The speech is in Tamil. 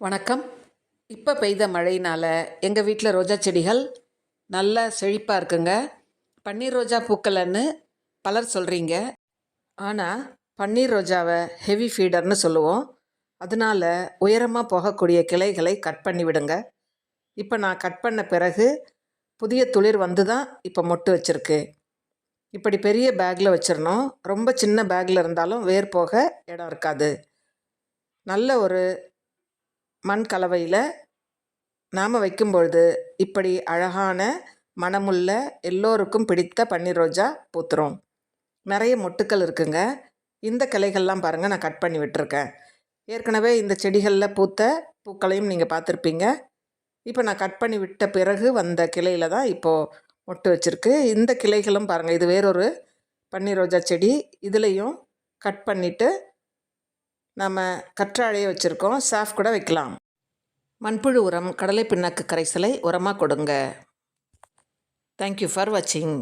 வணக்கம். இப்போ பெய்த மழையினால் எங்கள் வீட்டில் ரோஜா செடிகள் நல்லா செழிப்பாக இருக்குங்க. பன்னீர் ரோஜா பூக்கலன்னு பலர் சொல்கிறீங்க ஆனால் பன்னீர் ரோஜாவை ஹெவி ஃபீடர்னு சொல்லுவோம். அதனால் உயரமாக போகக்கூடிய கிளைகளை கட் பண்ணி விடுங்க. இப்போ நான் கட் பண்ண பிறகு புதிய துளிர் வந்து தான் இப்போ மொட்டு வச்சுருக்கு. இப்படி பெரிய பேக்கில் வச்சிடணும். ரொம்ப சின்ன பேக்கில் இருந்தாலும் வேர் போக இடம் இருக்காது. நல்ல ஒரு மண் கலவையில் நாம் வைக்கும்பொழுது இப்படி அழகான மணமுள்ள எல்லோருக்கும் பிடித்த பன்னீர் ரோஜா பூத்துரும். நிறைய மொட்டுக்கள் இருக்குங்க. இந்த கிளைகள்லாம் பாருங்கள் நான் கட் பண்ணி விட்டுருக்கேன். ஏற்கனவே இந்த செடிகளில் பூத்த பூக்களையும் நீங்கள் பார்த்துருப்பீங்க. இப்போ நான் கட் பண்ணி விட்ட பிறகு வந்த கிளையில் தான் இப்போது மொட்டு வச்சுருக்கு. இந்த கிளைகளும் பாருங்கள் இது வேறொரு பன்னீர் ரோஜா செடி. இதுலேயும் கட் பண்ணிவிட்டு நம்ம கற்றாழையை வச்சுருக்கோம். சாஃப் கூட வைக்கலாம். மண்புழு உரம் கடலை பிண்ணாக்கு கரைசலை உரமாக கொடுங்க. தேங்க்யூ ஃபார் வாட்சிங்